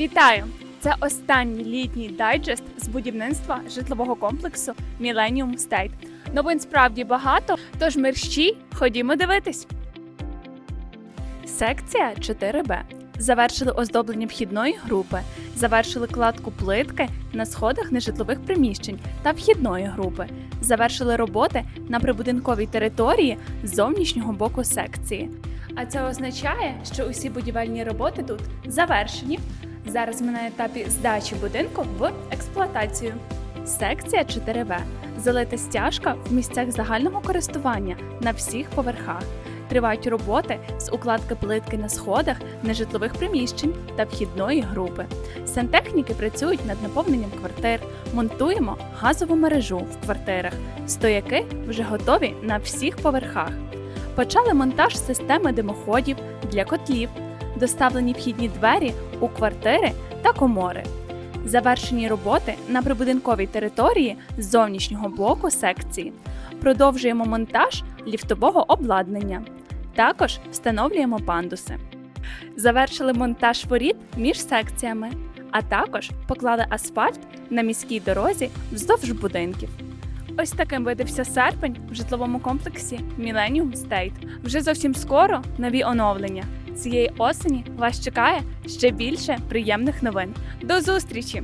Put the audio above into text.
Вітаю! Це останній літній дайджест з будівництва житлового комплексу Millennium State. Новин справді багато, тож мерщій, ходімо дивитись. Секція 4Б. Завершили оздоблення вхідної групи, завершили кладку плитки на сходах нежитлових приміщень та вхідної групи, завершили роботи на прибудинковій території з зовнішнього боку секції. А це означає, що усі будівельні роботи тут завершені. Зараз ми на етапі здачі будинку в експлуатацію. Секція 4В. Залита стяжка в місцях загального користування на всіх поверхах. Тривають роботи з укладки плитки на сходах нежитлових приміщень та вхідної групи. Сантехніки працюють над наповненням квартир. Монтуємо газову мережу в квартирах. Стояки вже готові на всіх поверхах. Почали монтаж системи димоходів для котлів, доставлені вхідні двері у квартири та комори. Завершені роботи на прибудинковій території з зовнішнього блоку секції. Продовжуємо монтаж ліфтового обладнання. Також встановлюємо пандуси. Завершили монтаж воріт між секціями, а також поклали асфальт на міській дорозі вздовж будинків. Ось таким видався серпень в житловому комплексі Millennium State. Вже зовсім скоро нові оновлення. Цієї осені вас чекає ще більше приємних новин. До зустрічі!